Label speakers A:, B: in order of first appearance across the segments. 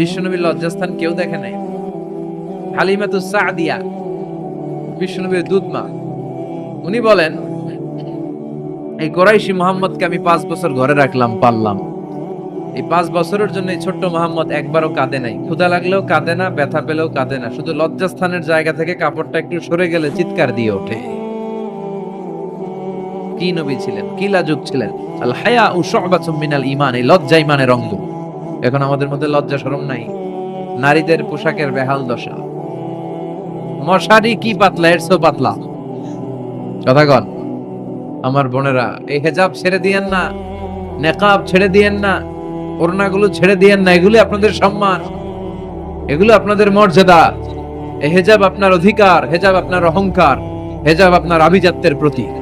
A: বিশ্বনবীর লজ্জাস্থান কেউ দেখে নাই। হালিমাতু সাদিয়া, বিশ্বনবীর দুধমা। উনি বলেন, এই কোরাইশি মোহাম্মদকে আমি পাঁচ বছর ঘরে রাখলাম পারলাম এই পাঁচ বছরের জন্য এই ছোট্ট মোহাম্মদ একবারও কাঁদে নাই। ক্ষুধা লাগলেও কাঁদে না, ব্যথা পেলেও কাঁদে না। শুধু লজ্জাস্থানের জায়গা থেকে কাপড়টা একটু সরে গেলে চিৎকার দিয়ে ওঠে। কি নবী ছিলেন? কি লাজুক ছিলেন? আল হায়া ও শুবাতুম মিনাল ঈমান, এই লজ্জা ইমানের অঙ্গ। এখন আমাদের মধ্যে লজ্জা শরম নাই। নারীদের পোশাকের বেহাল দশা। মশারি কি পাতলা, এর চেয়েও পাতলা। কন আমার বোনেরা, এই হেজাব ছেড়ে দিয়েন না, নেকাব ছেড়ে দিয়েন না, ওড়নাগুলো ছেড়ে দিয়েন না, এগুলো আপনাদের সম্মান, এগুলো আপনাদের মর্যাদা। হেজাব আপনার অধিকার, হেজাব আপনার অহংকার, হেজাব আপনার আভিজাত্যের প্রতীক।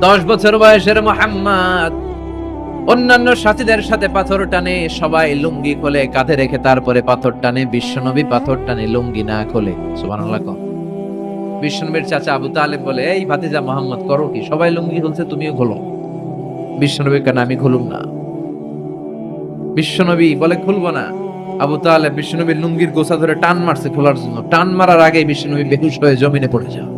A: দশ বছর বয়সের মোহাম্মদ। অন্যান্য সাথীদের সাথে পাথর টানে, সবাই লুঙ্গি খোলে, কাঁধে রেখে তারপরে পাথর টানে, বিশ্বনবী পাথর টানে, লুঙ্গি না খোলে। বিশ্বনবীর চাচা আবু তালেব বলে, এই ভাতিজা মোহাম্মদ, করো কি? সবাই লুঙ্গি খুলছে, তুমিও খোলো। বিশ্বনবী কেন, আমি খুলুম না। বিশ্বনবী বলে, খুলবো না। আবু তালেব বিশ্বনবীর লুঙ্গির গোছা ধরে টান মারছে খোলার জন্য। টান মারার আগে বিশ্বনবী বেহুশ হয়ে জমিনে পড়ে যাও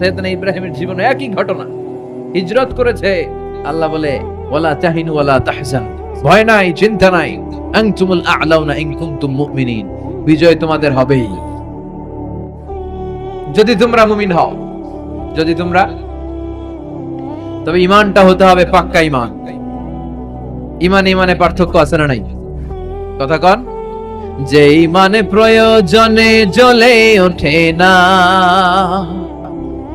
A: সৈয়দনা ইব্রাহিমের জীবনে একই ঘটনা। হিজরত করেছে, আল্লাহ বলে, ওয়ালা তাহিনু ওয়ালা তাহজান। ভয় নাই, চিন্তা নাই। আনতুমুল আ'লাউনা ইন কুনতুম মুমিনিন। বিজয় তোমাদের হবেই। যদি তোমরা মুমিন হও, যদি তোমরা, তবে ইমানটা হতে হবে পাক্কা ইমান ইমান ইমানে পার্থক্য আছে না নাই? কথা কন, যে ইমানে প্রয়োজনে জ্বলে ওঠে না।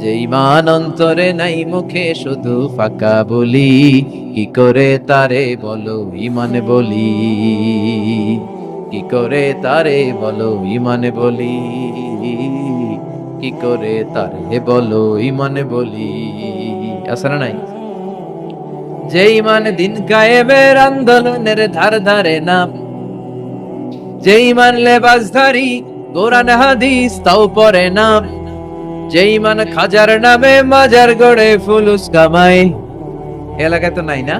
A: যেই মান অন্তরে নাই মুখে শুধু ফাঁকা বলি, কি করে তারে বলো ইমান বলি? কি করে তারে বলো ইমানে বলি? কি করে তারে বলো ইমানে বলি? না নাই? যে ইমান দিন কায়েমের আন্দোলনের ধার ধারে নাম, যে ইমান লেবাসধারী কোরআন হাদিস তাও পরে নাম। যে ইমান খাজার নামে মাজার গড়ে ফুলুস কামাই। এলাকায় তো নাই না?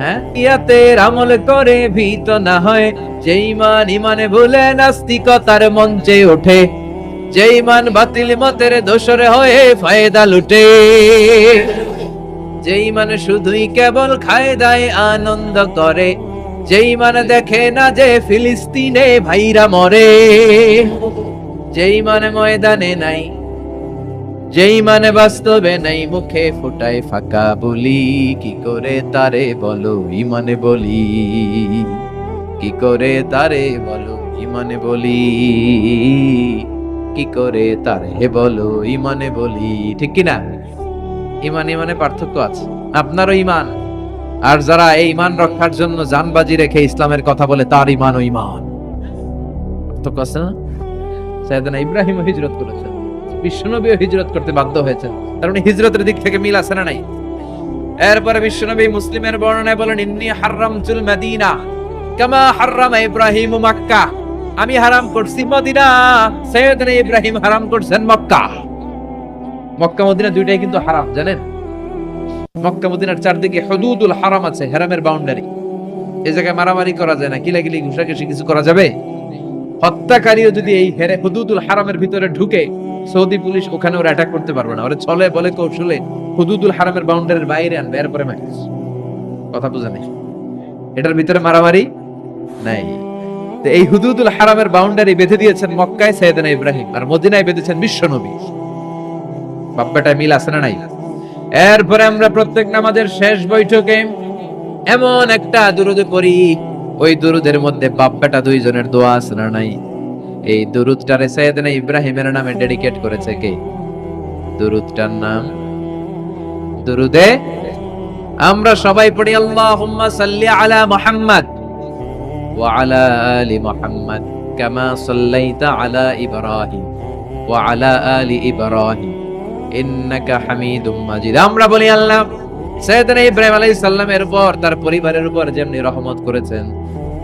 A: হ্যাঁ? ইয়াতে আমল করে ভীত না হয়, যেই মান ইমানে ভুলে নাস্তিকতার মঞ্চে ওঠে, যেই মান বাতিল মতের দোষরে হয়ে ফায়দা লুটে। যেই মানে শুধুই কেবল খায় দায় আনন্দ করে, যেই মানে দেখে না যে ফিলিস্তিনে ভাইরা মরে, যেই মানে ময়দানে নাই যেই মানে বাস্তবে নাই মুখে ফোটায় ফাঁকা বলি। কি করে তারে বলো, ইমানে বলি। কি করে তারে বলো, ইমানে বলি। কি করে তারে বলো, ইমানে বলি। ঠিক কি না ইমান, ইমানে পার্থক্য আছে। আপনারও ইমান। আর যারা এই ইমান রক্ষার জন্য জানবাজি রেখে ইসলামের কথা বলে, তার ইমান ও ইমান। পার্থক্য আছে না? সাইয়েদনা ইব্রাহিম হিজরত করেছেন। বিশ্বনবীও হিজরত করতে বাধ্য হয়েছেন। তার মানে হিজরতের দিক থেকে মিল আছে না নাই? এরপরে বিশ্বনবী মুসলিমের বর্ণনায় বলেন, ইন্নি হারামতুল মদিনা, কামা হারামা ইব্রাহিম মাক্কা। আমি হারাম করছি মদিনা, সৈয়দনা ইব্রাহিম হারাম করছেন মক্কা। মক্কা, মদিনা দুইটাই কিন্তু হারাম, জানেন? মক্কা, মদিনার চারদিকে হদুদুল হারাম আছে, হারামের বাউন্ডারি এই জায়গায় মারামারি করা যায় না কিলাকিলি ঘুষাঘুষি কিছু করা যাবে? হত্যাকারীও যদি এই হেরে হুদুদুল হারামের ভিতরে ঢুকে সৌদি পুলিশ ওখানে ওরা অ্যাটাক করতে পারবে না। ওরা চলে, বলে কৌশলে হুদুদুল হারামের বাউন্ডারির বাইরে আনবে, এরপরে মারিস কথা বুঝা নেই। এটার ভিতরে মারামারি নাই। এই হুদুদুল হারামের বাউন্ডারি বেঁধে দিয়েছেন মক্কায় সৈয়দনা ইব্রাহিম, আর মদিনায় বেঁধেছেন বিশ্বনবী বাপ্পাটা মিল আছে না নাই? এরপরে আমরা প্রত্যেক নামাজের শেষ বৈঠকে এমন একটা দুরুদে পড়ি, ওই দুরুদের মধ্যে বাপ্পাটা দুইজনের দোয়া আছে না নাই? এই দুরুদটারে সৈয়দনা ইব্রাহিমের নামে ডেডিকেট করেছে কে? দুরুদটার নাম? দুরুদে? আমরা সবাই পড়ি, আল্লাহুম্মা সাল্লি আলা মুহাম্মদ ওয়া আলা আলি মুহাম্মদ কামা সাল্লাইতা আলা ইব্রাহিম ওয়া আলা আলি ইব্রাহিম ইন্নাকা হামিদুম মাজিদ। আমরা বলি, আল্লাহ সৈয়দনা ইব্রাহিম আলাইহিস সালামের উপর, তার পরিবারের উপর যেমনি রহমত করেছেন,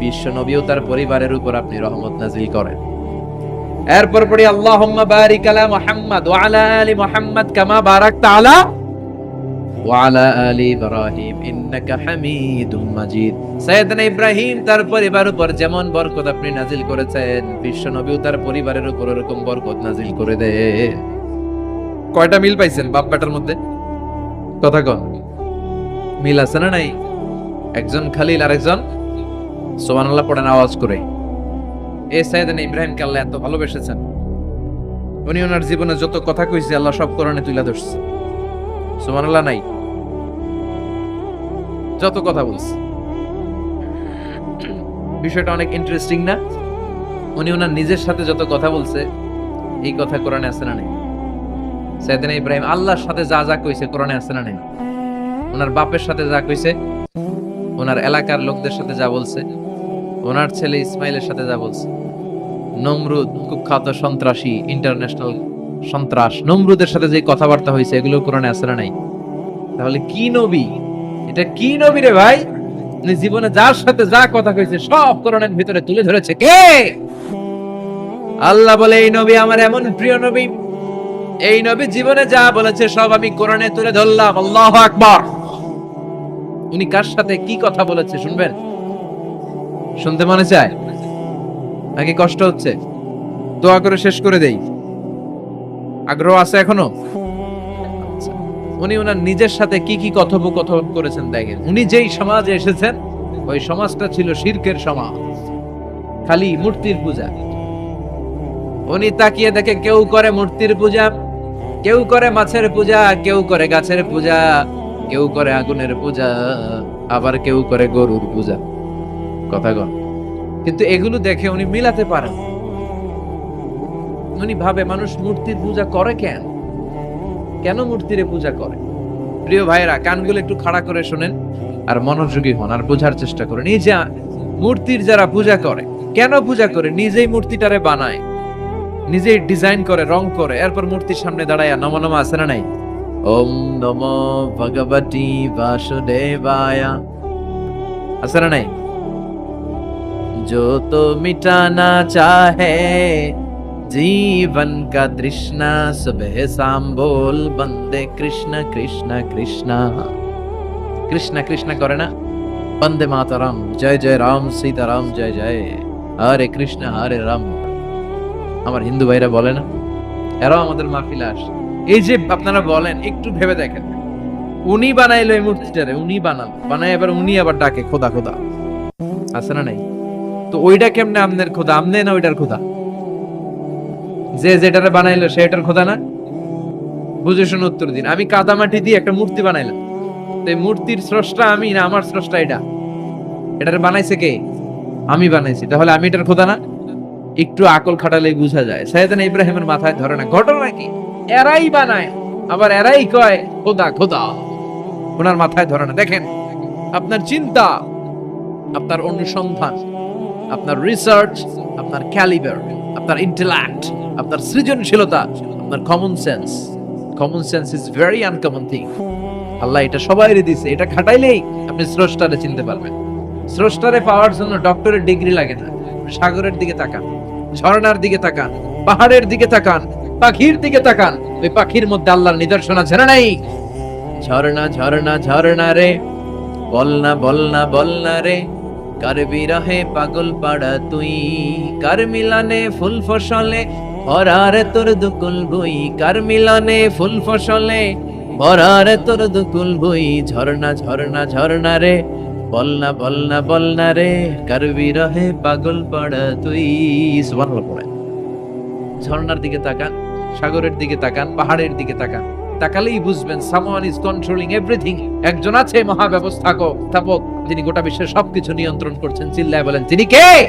A: বিশ্ব নবীও তার পরিবারের উপর আপনি রহমত নাজিল করেন। এরপর পড়ি, আল্লাহুম্মা বারিক আলা মুহাম্মদ ওয়া আলা আলি মুহাম্মদ কামা বারাকতা আলা আলা ইব্রাহিম ইন্নাকা হামিদুম মাজিদ। সৈয়দনা ইব্রাহিম তার পরিবারের উপর যেমন বরকত আপনি নাজিল করেছেন বিশ্ব নবীও তার পরিবারের উপর এরকম বরকত নাজিল করে দেন কয়টা মিল পাইছেন বাপ বেটার মধ্যে? কথা কন। মিল আছে না নাই? একজন খালিল আর একজন সোমানাল্লাহ পড়েন আওয়াজ করে। এ সাইদান ইব্রাহিমকে আল্লাহ এত ভালোবেসেছেন। উনি ওনার জীবনে যত কথা কইছে, আল্লাহ সব কোরআনে তুলে ধরছে। সোমানাল্লাহ নাই। যত কথা বলছে। বিষয়টা অনেক ইন্টারেস্টিং না? উনি ওনার নিজের সাথে যত কথা বলছে, এই কথা কোরআনে আছে না নেই? সাইদানা ইব্রাহিম আল্লাহর সাথে যা যা কইছে, কোরআনে আছে না নাই? ওনার বাপের সাথে যা কইছে, ওনার এলাকার লোকদের সাথে যা বলছে ওনার ছেলে ইসমাইলের সাথে যা বলছে। নমরুদ কুখ্যাত সন্ত্রাসী ইন্টারন্যাশনাল সন্ত্রাস। নমরুদের সাথে যে কথাবার্তা হয়েছে, এগুলো কোরআনে আছে না নাই? তাহলে কি নবী? এটা কি নবী রে ভাই? জীবনে যার সাথে যা কথা কইছে, সব কোরআনের ভিতরে তুলে ধরেছে কে? আল্লাহ বলে, এই নবী আমার এমন প্রিয় নবী। এই নবী জীবনে যা বলেছে, সব আমি কোরআনে তুলে ধরলাম। আল্লাহ আকবার। উনি কার সাথে কি কথা বলেছে, শুনবেন? শুনতে মনে চায়? নাকি কষ্ট হচ্ছে? দোয়া করে শেষ করে দেই। আগ্রহ আছে এখনও। উনি ওনার নিজের সাথে কি কি কথোপকথন করেছেন দেখেন। উনি যেই সমাজে এসেছেন, ওই সমাজটা ছিল শিরকের সমাজ, খালি মূর্তির পূজা। উনি তাকিয়ে দেখে কেউ করে মূর্তির পূজা, কেউ করে মাছের পূজা, কেউ করে গাছের পূজা, কেউ করে আগুনের পূজা, আবার কেউ করে গরুর পূজা। কথা কন কিন্তু এগুলো দেখে উনি মিলাতে পারেন উনি ভাবে মানুষ মূর্তির পূজা করে কেন? কেন মূর্তিরে পূজা করে? প্রিয় ভাইরা কানগুলো একটু খাড়া করে শোনেন আর মনোযোগী হন আর বোঝার চেষ্টা করেন। এই যে মূর্তির যারা পূজা করে, কেন পূজা করে? নিজেই মূর্তিটারে বানায়, নিজেই ডিজাইন করে, রং করে, এরপর মূর্তির সামনে দাঁড়ায় নম নম আছে না নাই? ওম নম ভগবতী বাসুদেবায়া। আছে না নাই? जो तो मिटाना चाहे जीवन का तृष्णा सुबह शाम बोल बंदे कृष्ण कृष्ण कृष्ण কৃষ্ণ কৃষ্ণ করে না বন্দে মাতারাম জয় জয় রাম সীতারাম জয় জয় হরে কৃষ্ণ হরে রাম আমার হিন্দু ভাইরা বলে না এরাও আমাদের মাহফিলে আসে এই যে আপনারা বলেন একটু ভেবে দেখেন উনি বানাইলো এই মূর্তিটারে উনি বানালো বানাই এবার উনি আবার ডাকে খোদা খোদা আছে না নাই তো ওইটা কেমনে আমনের খোদা আমনে না ওইটার খোদা যে যেটারে বানাইলো সেটার খোদা না? বুঝে শুনে উত্তর দিন। আমি কাদামাটি দিয়ে একটা মূর্তি বানাইলাম। তো এই মূর্তির স্রষ্টা আমি না, আমার স্রষ্টা এটা। এটারে বানাইছে কে? আমি বানাইছি। তাহলে আমি এটার খোদা না? একটু আকল খাটালে বোঝা যায়। সাইয়েদান ইব্রাহিমের মাথায় ধরে না। ঘটনা কি? এরাই বানায়। আবার এরাই কয়, খোদা খোদা। ওনার মাথায় ধরে না। দেখেন, আপনার চিন্তা, আপনার অনুসন্ধান। আপনার রিসার্চ আপনার ক্যালিবার আপনার ইন্টেলেক্ট আপনার সৃজনশীলতা, আপনার common sense common sense is very uncommon thing আল্লাহ এটা সবাইরে দিছে। এটা খাটাইলেই আপনি স্রষ্টারে চিনতে পারবেন। স্রষ্টারে পাওয়ার জন্য ডক্টরের ডিগ্রি লাগে না। সাগরের দিকে তাকান, ঝর্ণার দিকে তাকান, পাহাড়ের দিকে তাকান, পাখির দিকে তাকান। ওই পাখির মধ্যে আল্লাহর নিদর্শন আছে না নাই? ঝর্ণা ঝর্ণা ঝর্ণা রে। বলনা বলনা বলনা রে। কার বিরহে পাগল পাড়া তুই, কার মিলানে ফুল ফসলে ভরারে তোর দুকুল বই কার মিলানে ফুল ফসলে ভরারে তোর দুকুল বই ঝর্ণা ঝর্ণা ঝর্ণা রে, বলনা বলনা বলনা রে, কার বিরহে পাগল পাড়া তুই। সুবহানাল্লাহ পড়ে। ঝর্ণার দিকে তাকান, সাগরের দিকে তাকান, পাহাড়ের দিকে তাকান। তাকালেই বুঝবেন সামওয়ান ইজ কন্ট্রোলিং এভরিথিং একজন আছে মহাব্যবস্থাপক স্থাপক যিনি গোটা বিশ্বের সবকিছু নিয়ন্ত্রণ করছেন, চিল্লায় বলেন, তিনি কে?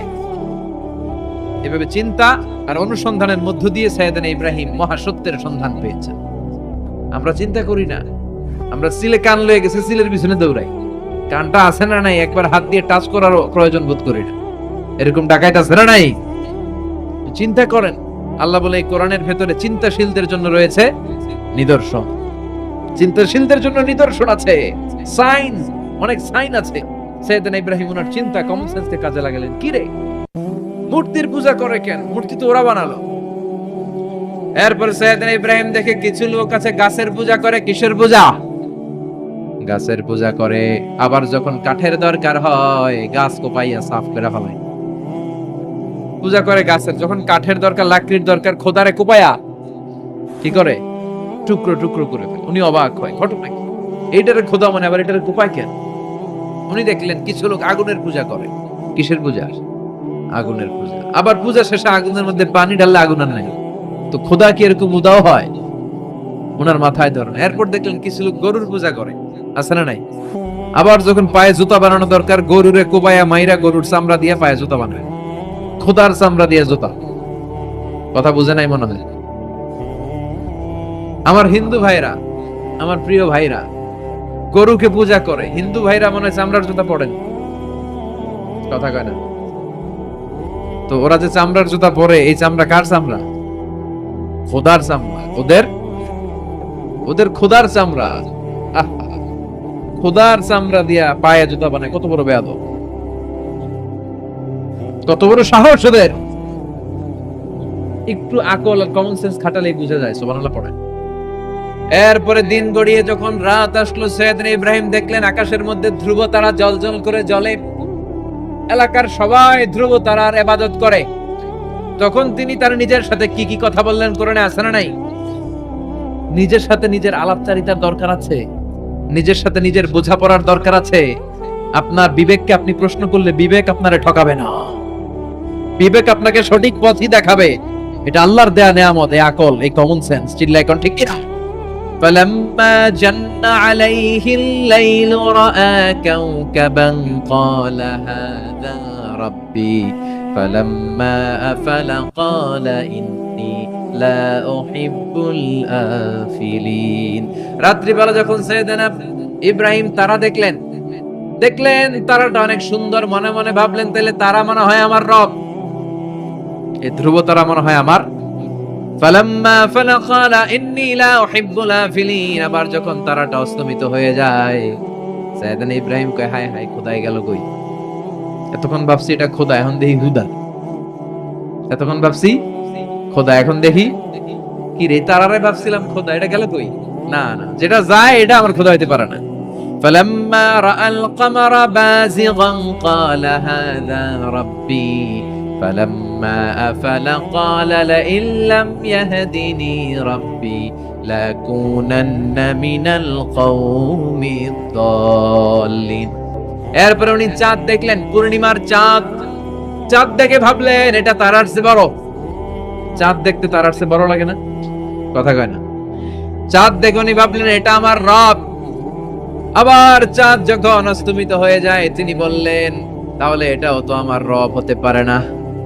A: এভাবে চিন্তা আর অনুসন্ধানের মধ্য দিয়ে সাইয়েদান ইব্রাহিম মহাসত্যের সন্ধান পেয়েছেন। আমরা চিন্তা করি না। আমরা সিলে কান লয়ে গেছে, সিলের পিছনে দৌড়াই। কানটা আছে না নাই, একবার হাত দিয়ে টাচ করারও প্রয়োজন বোধ করি না। এরকম ডাকাইত আছে না নাই? চিন্তা করেন, আল্লাহ বলে এই কোরআনের ভেতরে চিন্তাশীলদের জন্য রয়েছে নিদর্শন। চিন্তাশীলদের জন্য নিদর্শন আছে। সাইন অনেক সাইন আছে। সৈয়দনা ইব্রাহিম ওনার চিন্তা কমন সেন্সকে কাজে লাগালেন। কি রে? মূর্তির পূজা করে কেন? মূর্তি তো ওরা বানালো। এরপর সৈয়দনা ইব্রাহিম দেখে কিছু লোক আছে, গাছের পূজা করে, কিসের পূজা? গাছের পূজা করে, আবার যখন কাঠের দরকার হয়, গাছ কোপাইয়া সাফ করে পূজা করে গাছের, যখন কাঠের দরকার, লাকড়ির দরকার, খোদারে কোপায়া, কি করে? টুকরো টুকরো করে ফেলে। উনি অবাক হয়। ঘটনা এইটারে খোদা মানে আবার এটারে কোপায় কেন? উনি দেখলেন কিছু লোক আগুনের পূজা করে। কিসের পূজা? আগুনের পূজা। আবার পূজা শেষে আগুনের মধ্যে পানি ঢাললে আগুন আর নাই। তো খোদা কি এরকম উদাও হয়? ওনার মাথায় ধরেন। এরপর দেখলেন কিছু লোক গরুর পূজা করে। আছে না নাই? আবার যখন পায়ে জুতা বানানো দরকার, গরুরে কোবায়া, মাইরা গরুর চামড়া দিয়ে পায়ে জুতা বানায়। খোদার চামড়া দিয়ে জুতা। কথা বুঝে নাই মনে হয়? আমার হিন্দু ভাইরা, আমার প্রিয় ভাইরা গরুকে পূজা করে। হিন্দু ভাইরা মনে হয় চামড়ার জুতা পড়েন কথা কয় না? তো ওরা যে চামড়ার জুতা পরে, এই চামড়া কার চামড়া? খোদার চামড়া। ওদের? ওদের খোদার চামড়া। খোদার চামড়া দিয়া পায়ে জুতা বানায়। কত বড় বেয়াদ কত বড় সাহস ওদের। একটু আকল আর কমন সেন্স খাটালেই বুঝা যায়, সুবহানাল্লাহ পড়ে এরপরে দিন গড়িয়ে যখন রাত আসলো, সৈয়দনা ইব্রাহিম দেখলেন আকাশের মধ্যে ধ্রুব তারা জলজল করে জলে। এলাকার সবাই ধ্রুব তারার ইবাদত করে। তখন তিনি তার নিজের সাথে কি কি কথা বললেন কোরআনে আছে না নাই? নিজের সাথে নিজের আলাপচারিতার দরকার আছে। নিজের সাথে নিজের বোঝাপড়ার দরকার আছে। আপনার বিবেককে আপনি প্রশ্ন করলে বিবেক আপনারে ঠকাবে না। বিবেক আপনাকে সঠিক পথই দেখাবে। এটা আল্লাহর দেয়া নেয়ামত, এই আকল, এই কমন সেন্স চিল্লাই কোন ঠিক কিনা? فلما جن عليه الليل رأى كوكبا قال هذا ربي فلما أفل قال إني لا أحب الآفلين রাত্রিবেলা যখন সৈয়দনা ইব্রাহিম তারা দেখলেন দেখলেন তারাটা অনেক সুন্দর মনে মনে ভাবলেন তাহলে তারা মনে হয় আমার রব এই ধ্রুব তারা মনে হয় আমার ফালাম্মা ফালা ক্বালা ইন্নী লা উহিব্বুল আফিলিন আবার যখন তারাটা অস্তমিত হয়ে যায় সাইয়েদান ইব্রাহিম কয় হায় হায় খোদাই গেল কই এতক্ষণ ভাবছি এটা খোদা এখন দেখি হুদা এতক্ষণ ভাবছি খোদা এখন দেখি কি রে তারারে ভাবছিলাম খোদা এটা গেল কই না না যেটা যায় এটা আমার খোদা হইতে পারে না فلما راى القمر بازغا قال هذا ربي فلما افل قال لئن لم يهدني ربي لأكونن من القوم الضالين এরপরে উনি চাঁদ দেখলেন পূর্ণিমার চাঁদ চাঁদ দেখে ভাবলেন এটা তারার চেয়ে বড় চাঁদ দেখতে তারার চেয়ে বড় লাগে না কথা কয় না চাঁদ দেখে উনি ভাবলেন এটা আমার রব আবার চাঁদ যখন অস্তমিত হয়ে যায় তিনি বললেন তাহলে এটাও তো আমার রব হতে পারে না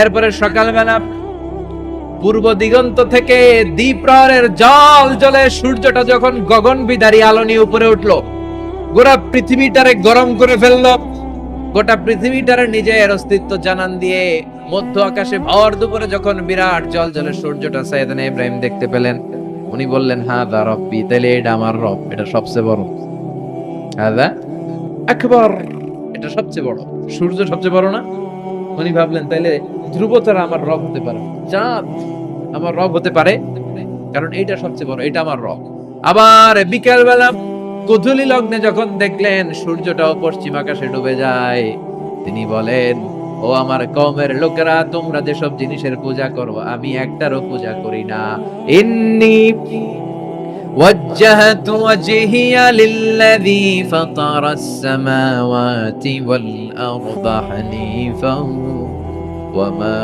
A: এরপরে সকালবেলা পূর্ব দিগন্ত থেকে দ্বীপ্রহরের জল জলে সূর্যটা যখন গগন বিদারী আলো নিয়ে উপরে উঠল, গোটা পৃথিবীটারে গরম করে ফেলল। গোটা পৃথিবীটারে নিজের অস্তিত্ব জানান দিয়ে মধ্য আকাশে ভর দুপুরে যখন বিরাট জল জলে সূর্যটা সাইদানা ইব্রাহিম দেখতে পেলেন, উনি বললেন হ্যাঁ দা রব্বি তাহলে এটা আমার রব, এটা সবচেয়ে বড়। হাদা? একবার এটা সবচেয়ে বড়। সূর্য সবচেয়ে বড় না? উনি ভাবলেন, তাইলে ধ্রুব তারা আমার রব হতে পারে। চাঁদ আমার রব হতে পারে, কারণ এইটা সবচেয়ে বড়, এটা আমার রব। আবার বিকেল বেলা কুধুলি লগ্নে যখন দেখলেন সূর্যটাও পশ্চিম আকাশে ডুবে যায়, তিনি বলেন, ও আমার কমের লোকেরা, তোমরা যেসব জিনিসের পূজা করো, আমি একটারও পূজা করি না। ইন্নি وجهت وجهي للذي فطر السماوات والأرض حنيفا وما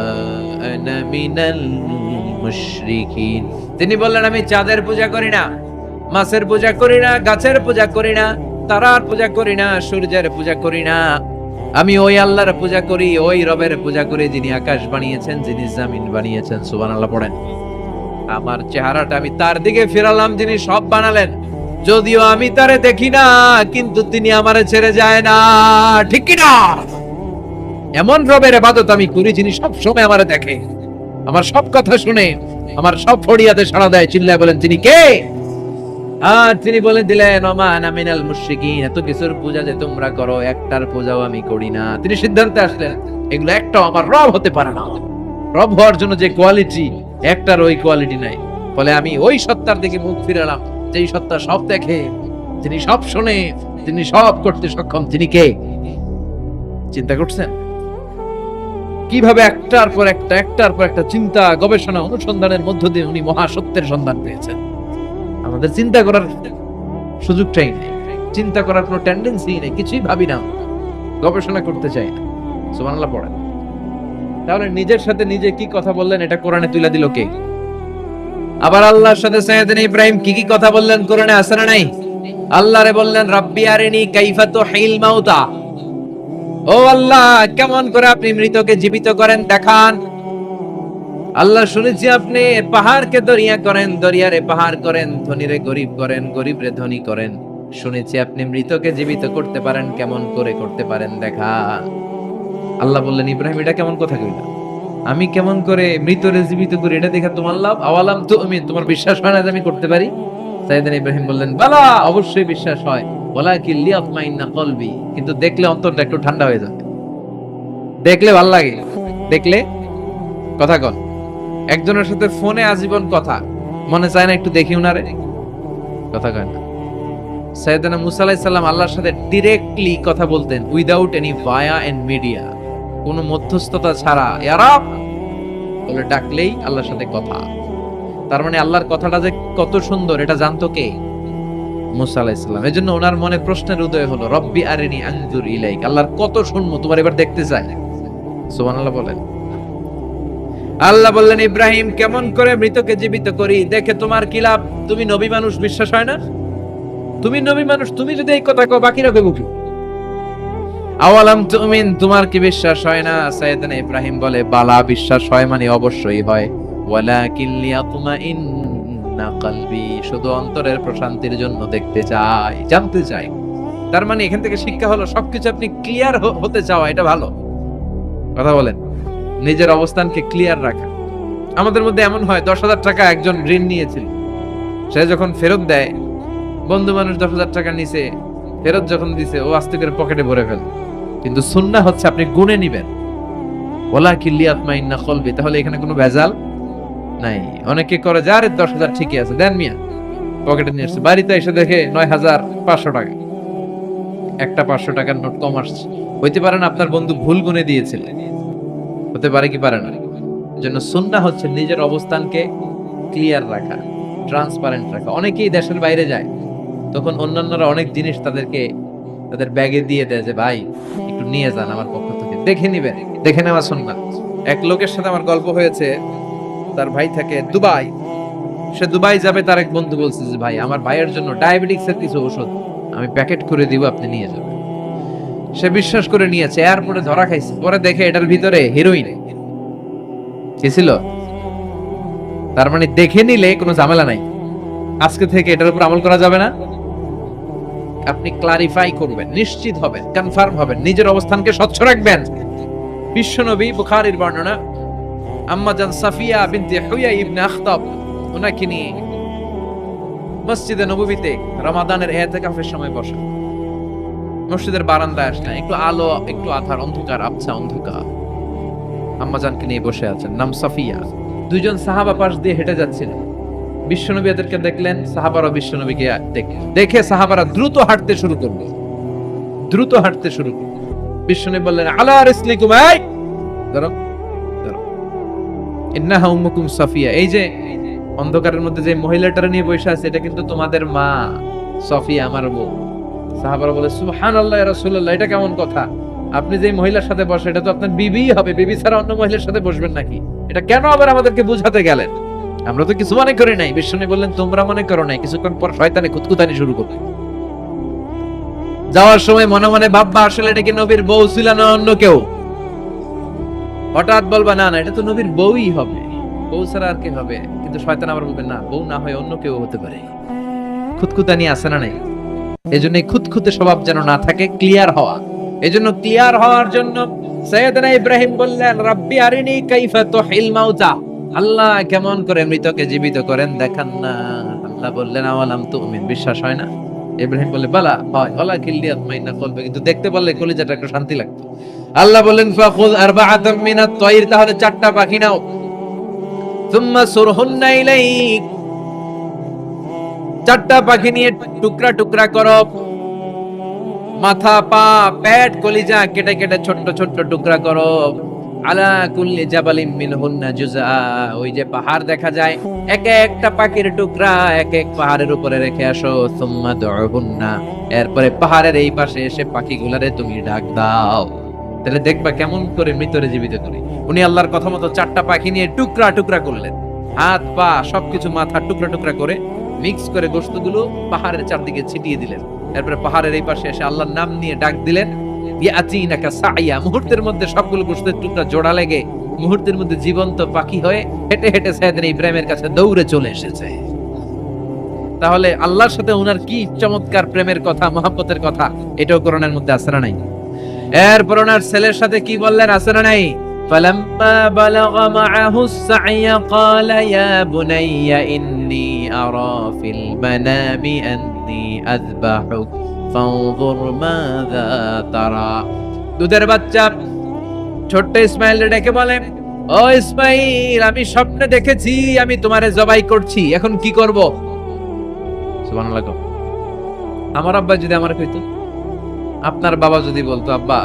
A: أنا من المشركين তিনি বললেন আমি চাঁদের পূজা করি না মাছের পূজা করি না গাছের পূজা করি না তারার পূজা করি না সূর্যের পূজা করি না আমি ওই আল্লাহর পূজা করি ওই রবের পূজা করি যিনি আকাশ বানিয়েছেন যিনি জামিন বানিয়েছেন সুবহানাল্লাহ পড়েন আমার চেহারাটা আমি তার দিকে ফিরালাম, যিনি সব বানালেন। যদিও আমি তারে দেখি না, কিন্তু তিনি আমারে ছেড়ে যায় না। ঠিক না এমন রবের ইবাদত আমি করি, যিনি সব সময় আমারে দেখে। আমার সব কথা শুনে, আমার সব ফড়িয়াতে সাড়া দেয়, চিল্লায় বলেন, তিনি কে? আর তিনি বলে দিলেন, ওমান আমিনাল মুশরিকিন, এত কিছুর পূজা যে তোমরা করো, একটার পূজাও আমি করি না। তিনি সিদ্ধান্তে আসলেন, এগুলো একটাও আমার রব হতে পারে না। রব হওয়ার জন্য যে কোয়ালিটি একটার ওই কোয়ালিটি নাই। ফলে আমি ওই সত্তার দিকে মুখ ফিরালাম, যেই সত্তা সব দেখে তিনি সব শোনে তিনি সব করতে সক্ষম তিনি কে? চিন্তা করছেন? কীভাবে একটার পর একটা, একটার পর একটা চিন্তা, গবেষণা, অনুসন্ধানের মধ্য দিয়ে উনি মহাসত্যের সন্ধান পেয়েছেন? আমাদের চিন্তা করার সুযোগটাই নেই। চিন্তা করার কোনো টেন্ডেন্সি নেই, কিছুই ভাবি না গবেষণা করতে চাই না। সুবহানাল্লাহ, পড়েন। তাহলে নিজের সাথে নিজে কি কথা বললেন? এটা কোরআনে তুলে দিল কে? আবার আল্লাহর সাথে সাইয়েদিন ইব্রাহিম কি কি কথা বললেন? কোরআনে আছে না নাই? আল্লাহরে বললেন, রাব্বি আরিনি কাইফা তুহিল মাউতা। ও আল্লাহ, কেমন করে আপনি মৃতকে জীবিত করেন দেখান। আল্লাহ, শুনেছি আপনি পাহাড়কে দরিয়া করেন, দরিয়ারে পাহাড় করেন, ধনীরে গরিব করেন, গরিবরে ধনী করেন। শুনেছি আপনি মৃতকে জীবিত করতে পারেন, কেমন করে করতে পারেন দেখা আল্লাহ বললেন, ইব্রাহিম, এটা কেমন কথা কইলা? আমি কেমন করে মৃতরে জীবিত করি, এটা দেখা তোমার লাভ? আওয়ালাম তো আমি তোমার বিশ্বাস হয় না যে আমি করতে পারি? সাইদান ইব্রাহিম বললেন, বালা, অবশ্যই বিশ্বাস হয়। বলা কি লিয়াত মাইন্না কলবি। কিন্তু দেখলে অন্তরটা একটু ঠান্ডা হয়ে যাবে। দেখলে ভালো লাগে। দেখলে? কথা কন। একজনের সাথে ফোনে আজীবন কথা। মনে চায় না একটু দেখি উনারে? কথা কয় না। সৈয়দানা মুসা আলাইহিস আল্লাহর সাথে ডিরেক্টলি কথা বলতেন without any via and media কোনো মধ্যস্থতা ছাড়া ইয়ারাব বলে ডাকলেই আল্লাহর সাথে কথা। তার মানে আল্লাহর কথাটা যে কত সুন্দর, এটা জানতো কে? মুসা সালাম। এজন্য ওনার মনে প্রশ্নের উদয় হলো, রব্বি আরিনি আনজুর ইলাইক। আল্লাহর কত শুনব তোমার এবার দেখতে চাই। বলেন। আল্লাহ বললেন, ইব্রাহিম, কেমন করে মৃতকে জীবিত করি? দেখে তোমার কি লাভ? তুমি নবী মানুষ, বিশ্বাস হয় না? তুমি নবী মানুষ, তুমি যদি এই কথা কও, বাকিরা কইব কি আওয়ালাম তুমিন, তোমার কি বিশ্বাস হয় না? ইব্রাহিম বলে, বালা, বিশ্বাস হয় মানে অবশ্যই হয়। ওয়ালাকিন কালবি, শুধু অন্তরের প্রশান্তির জন্য দেখতে চাই, জানতে চাই। তার মানে এখান থেকে শিক্ষা হলো, সবকিছু আপনি ক্লিয়ার হতে চাওয়া, এটা ভালো। কথা বলেন, নিজের অবস্থানকে ক্লিয়ার রাখা। আমাদের মধ্যে এমন হয়, দশ হাজার টাকা একজন ঋণ নিয়েছিল। সে যখন ফেরত দেয়, বন্ধু মানুষ দশ হাজার টাকা নিছে ফেরত যখন দিছে, ও আস্তে পকেটে ভরে ফেল কিন্তু সুন্না হচ্ছে আপনি গুনে নিবেন। ওলা কিল্লিয়াত মাইন্না কলবি, তাহলে এখানে কোনো ভেজাল নাই। অনেকে করে যা রে দশ হাজার ঠিকই আছে, দেন মিয়া। পকেটে নিয়ে আসছে। বাড়িতে এসে দেখে নয় হাজার পাঁচশো টাকা। একটা পাঁচশো টাকার নোট কম আসছে। হইতে পারে না আপনার বন্ধু ভুল গুনে দিয়েছিল। হতে পারে কি পারে না। জন্য সুন্না হচ্ছে নিজের অবস্থানকে ক্লিয়ার রাখা ট্রান্সপারেন্ট রাখা। অনেকেই দেশের বাইরে যায়। তখন অন্যান্যরা অনেক জিনিস তাদেরকে, তাদের ব্যাগে দিয়ে দেয় যে, ভাই, একটু নিয়ে যান আমার পক্ষ থেকে। দেখে নিবেন দেখে নেওয়া সুন্না এক লোকের সাথে আমার গল্প হয়েছে, তার ভাই থাকে দুবাই। সে দুবাই যাবে, তার এক বন্ধু বলছে যে, ভাই, আমার ভাইয়ের জন্য ডায়াবেটিক্স এর কিছু ওষুধ আমি প্যাকেট করে দিব, আপনি নিয়ে যাবেন। সে বিশ্বাস করে নিয়েছে, এয়ারপোর্টে ধরা খাইছে। পরে দেখে এটার ভিতরে হিরোইন কি ছিল? তার মানে দেখে নিলে কোনো ঝামেলা নাই। আজকে থেকে এটার উপর আমল করা যাবে না। আপনি ক্লারিফাই করবেন, নিশ্চিত হবেন কনফার্ম হবেন, নিজের অবস্থানকে স্বচ্ছ রাখবেন। বিশ্বনবী বুখারীর বর্ণনা, আম্মা জান সাফিয়া বিনতে হুয়া ইবনে আখতাব, ওনাকে নিয়ে মসজিদে নববীতে রমাদানের এতেকাফের সময় বসা। মসজিদের বারান্দায় আসলেন একটু আলো, একটু আধার, অন্ধকার, আবছা অন্ধকার। আম্মাজানকে নিয়ে বসে আছেন, নাম সাফিয়া। দুইজন সাহাবা পাশ দিয়ে হেঁটে যাচ্ছিলেন। বিশ্বনবী এদেরকে দেখলেন, সাহাবারা বিশ্বনবীকে দেখলেন দেখে সাহাবারা দ্রুত হাঁটতে শুরু করল। দ্রুত হাঁটতে শুরু করল। বিশ্বনবী বললেন, আলা রিসলিকুম, এই ধরো ধরো। ইন্নাহা উম্মুকুম সাফিয়া। এই যে অন্ধকারের মধ্যে যে মহিলাটার নিয়ে বসে আছে, এটা কিন্তু তোমাদের মা, সফিয়া, আমার বউ। সাহাবারা বলে, সুবহানাল্লাহ ইয়া রাসূলুল্লাহ, এটা কেমন কথা? আপনি যে মহিলার সাথে বসে, এটা তো আপনার বিবি হবে। বিবি ছাড়া অন্য মহিলার সাথে বসবেন নাকি? এটা কেন আবার আমাদেরকে বুঝাতে গেলেন? আমরা তো কিছু মনে করি নাই। বিষ্ণু বললেন, তোমরা মনে করো নাই, কিছুক্ষণ পর শয়তানে খুতকুতানি শুরু করবে। যাওয়ার সময় মনে মনে ভাববা, আসলে এটা কি নবীর বউ ছিল না অন্য কেউ? হঠাৎ বলবা, না না, এটা তো নবীর বউই হবে। বউ ছাড়া আর কে হবে? কিন্তু শয়তান আবার বলবে, না, বউ না হয় অন্য কেউ হতে পারে। খুতকুতানি আছে না নাই? এই খুঁতখুঁতে স্বভাব যেন না থাকে, ক্লিয়ার হওয়া। এজন্য ক্লিয়ার হওয়ার জন্য সৈয়দনা ইব্রাহিম বললেন, রাব্বি আরিনি কাইফা তুহিল মাউতা। আল্লাহ কেমন করে মৃতকে জীবিত করেন দেখান না। আল্লাহ বললেন, আওয়ালাম তুমিন? বিশ্বাস হয় না? ইব্রাহিম বলে বালা, হয়। ওলা কিল্লিয়াত মাইনা কলবে। কিন্তু দেখতে পারলে কলিজাটা একটু শান্তি লাগতো। আল্লাহ বললেন ফাখুদ আরবাআতাম মিনাত তায়র তাহলে চারটা পাখি নাও। সুম্মা সুরহুন্না ইলাইক। চারটা পাখি নিয়ে টুকরা টুকরা করো। মাথা, পা, পেট, কলিজা কেটে কেটে ছোট্ট ছোট্ট টুকরা করো। আলা কুল্লি জাবালিম মিনহুন্না জুজা ওই যে পাহাড় দেখা যায়, এক একটা পাখির টুকরা এক এক পাহাড়ের উপরে রেখে আসো, সুম্মা দুহুন্না এরপরে পাহাড়ের এই পাশে এসে পাখিগুলারে তুমি ডাক দাও। তাহলে দেখবা কেমন করে মৃতরে জীবিত করি উনি আল্লাহর কথা মতো চারটা পাখি নিয়ে টুকরা টুকরা করলেন। হাত, পা, সবকিছু মাথা টুকরা টুকরা করে মিক্স করে গোস্তগুলো পাহাড়ের চারদিকে ছিটিয়ে দিলেন। এরপরে পাহাড়ের এই পাশে এসে আল্লাহর নাম নিয়ে ডাক দিলেন। ইয়াতিনাকা সাইয়া মুহূর্তের মধ্যে সবগুলো গোস্তের টুকরা জোড়া লেগে মুহূর্তের মধ্যে জীবন্ত পাখি হয়ে হেঁটে হেঁটে সাইয়েদিন ইব্রাহিমের কাছে দৌড়ে চলে এসেছে তাহলে আল্লাহর সাথে ওনার কি চমৎকার প্রেমের কথা মহাব্বতের কথা এটাও করোনার মধ্যে আসে না নাই এরপর ওনার ছেলের সাথে কি বললেন আসে না নাই فلما بلغ معه السعي قال يا بني إني أرى في المنام أني أذبحك দুধের বাচ্চা, ছোট্ট ইসমাইল ডেকে বলে, ও ইসমাইল, আমি স্বপ্নে দেখেছি, আমি তোমারে জবাই করছি, এখন কি করব? আমার আব্বা যদি আমার কইতো, আপনার বাবা যদি বলতো, আব্বা,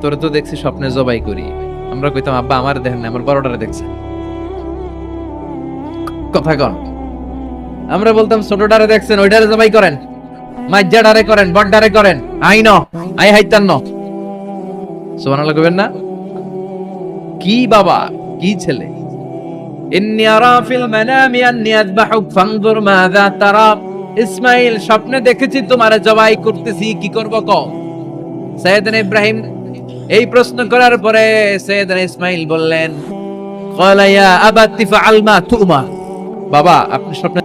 A: তোর তো দেখছি স্বপ্নে জবাই করি। আমরা কইতাম, আব্বা, আমার দেখেন না আমার বড়টারে দেখছে। কথা কন। আমরা বলতাম, ছোটটারে দেখছেন, ওইটারে জবাই করেন। মাইজাডারে করেন, বড়ডারে করেন। আই ন, আই হাইতান ন। সুবহানাল্লাহ কইবেন না? কি বাবা, কি ছেলে? ইন্নী আরা ফিল মানামি আন্নী আযবাহুক ফানজুর মাযা তারা। ইসমাইল স্বপ্নে দেখেছি তোমারে জবাই করতেছি, কি করব কও? সৈয়দনা ইব্রাহিম এই প্রশ্ন করার পরে সৈয়দনা ইসমাইল বললেন, ক্বালা ইয়া আবাতি ফাআল মা তুমা। বাবা, আপনি স্বপ্নে